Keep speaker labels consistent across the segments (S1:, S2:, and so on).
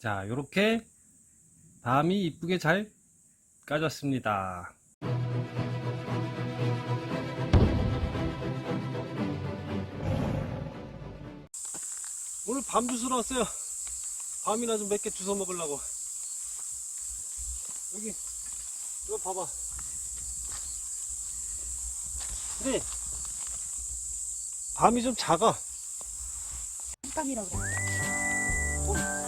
S1: 자, 요렇게 밤이 이쁘게 잘 까졌습니다. 오늘 밤 주스러 왔어요. 밤이나 좀 몇 개 주워 먹으려고. 여기, 이거 봐봐. 근데, 밤이 좀 작아.
S2: 깜깜이라고 그래.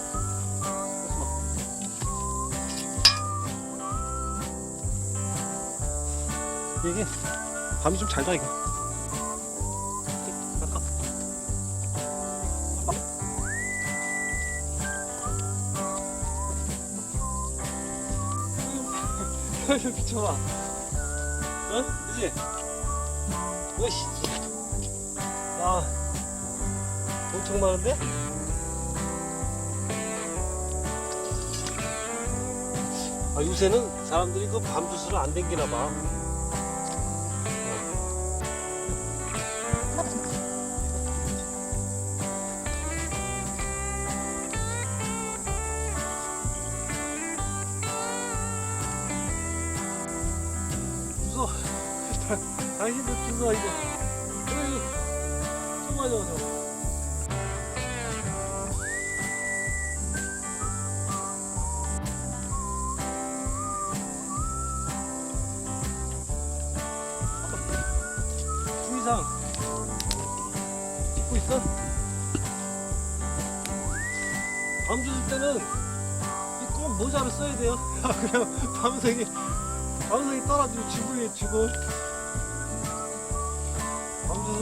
S1: 이게 밤이 좀 작아 이거. 좀 비춰봐. 어? 그지? 으씨. 아, 엄청 많은데? 아, 요새는 사람들이 그 밤 주스를 안 댕기나 봐. 주소 이거. 어이, 좀 맞아, 저. 두 이상 찍고 있어? 밤 주실 때는 이꼭 모자를 써야 돼요. 그냥 밤생이 밤생이 떨어지면 죽어요 죽어.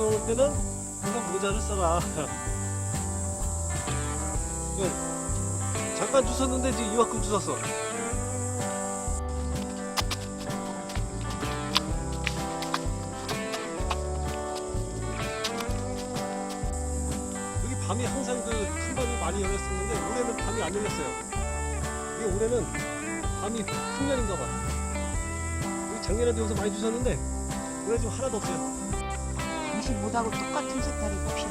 S1: 올 때는 그냥 모자를 써라. 잠깐 주웠는데 지금 이만큼 주웠어. 여기 밤이 항상 그 큰 밤이 많이 열렸었는데 올해는 밤이 안 열렸어요. 이게 올해는 밤이 풍년인가 봐. 작년에도 여기서 많이 주셨는데 올해 좀 하나도 없어요.
S2: 당신 못하고 똑같은 색깔이 봅시다.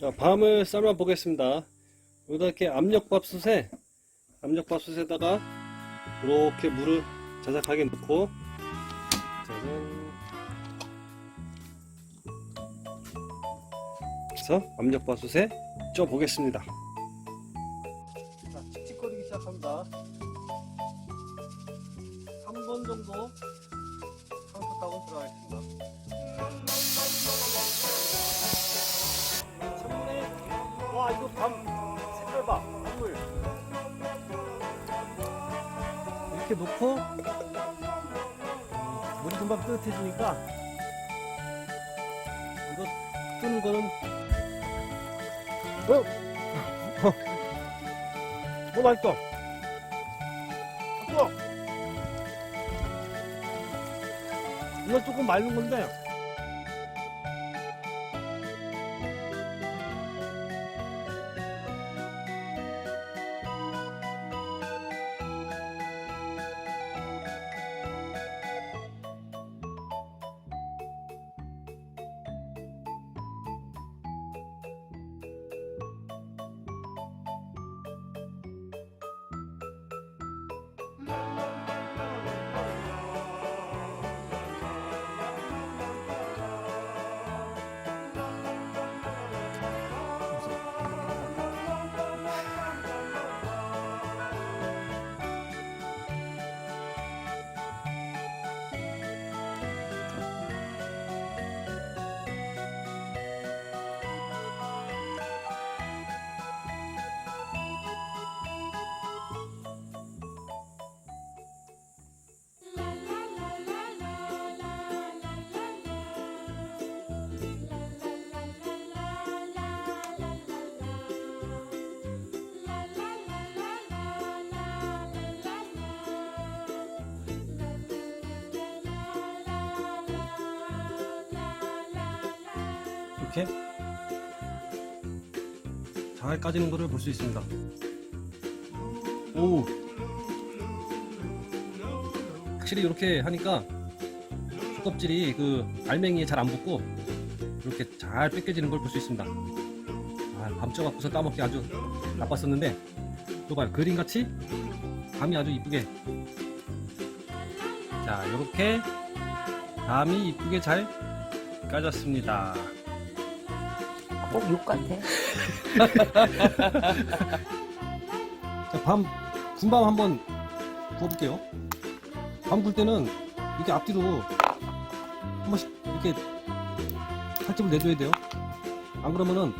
S1: 자, 밤을 삶아 보겠습니다. 여기다 이렇게 압력밥솥에 압력밥솥에다가 이렇게 물을 자작하게 넣고 짜잔. 그래서 압력밥솥에 쪄 보겠습니다. 자, 칙칙거리기 시작합니다. 3번 정도 상수 타고 들어가겠습니다. 찬물에 와 이거 밤 색깔 봐 밤물 이렇게 놓고 음, 물이 금방 뜨뜻해지니까 이거 뜨는 거는 어? 어 맛있다 맛있어 이거 조금 맑은 건데 이렇게 잘 까지는 것을 볼 수 있습니다. 오, 확실히 이렇게 하니까 껍질이 그 알맹이에 잘 안 붙고 이렇게 잘 뺏겨지는 걸 볼 수 있습니다. 아, 밤쪄 갖고서 따먹기 아주 나빴었는데 또 봐요 그림같이 밤이 아주 이쁘게 자 이렇게 밤이 이쁘게 잘 까졌습니다.
S2: 꼭욕 같아.
S1: 자, 밤, 군밤 한번 구워볼게요. 밤 굴 때는 이렇게 앞뒤로 한 번씩 이렇게 칼집을 내줘야 돼요. 안 그러면은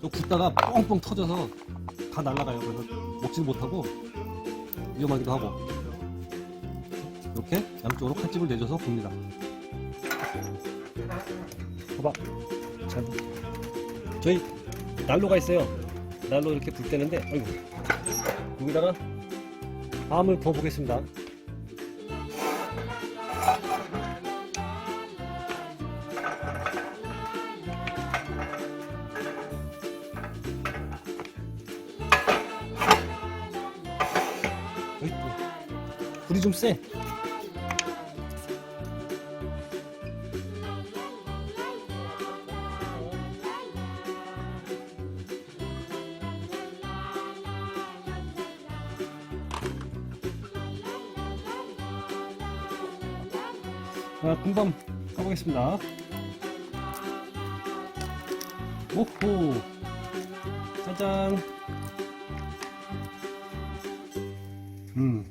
S1: 또 굽다가 뻥뻥 터져서 다 날아가요. 그래서 먹지를 못하고 위험하기도 하고. 이렇게 양쪽으로 칼집을 내줘서 굽니다. 봐봐. 자, 저희 난로가 있어요. 난로 이렇게 불 때는데, 아이고. 여기다가 밤을 더 보겠습니다. 또 불이 좀 세. 자, 금방 가보겠습니다. 오호. 짜잔. 음.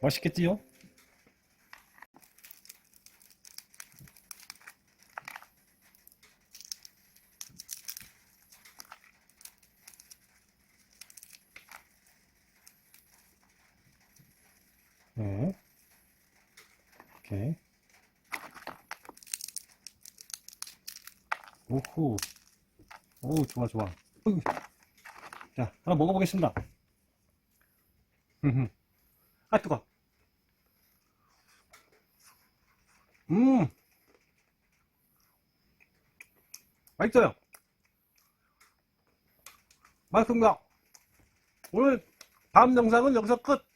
S1: 맛있겠지요? 오케이. 오호. 오, 좋아, 좋아. 어이구. 자, 하나 먹어보겠습니다. 아, 뜨거. 음. 맛있어요. 맛있습니다. 오늘 다음 영상은 여기서 끝.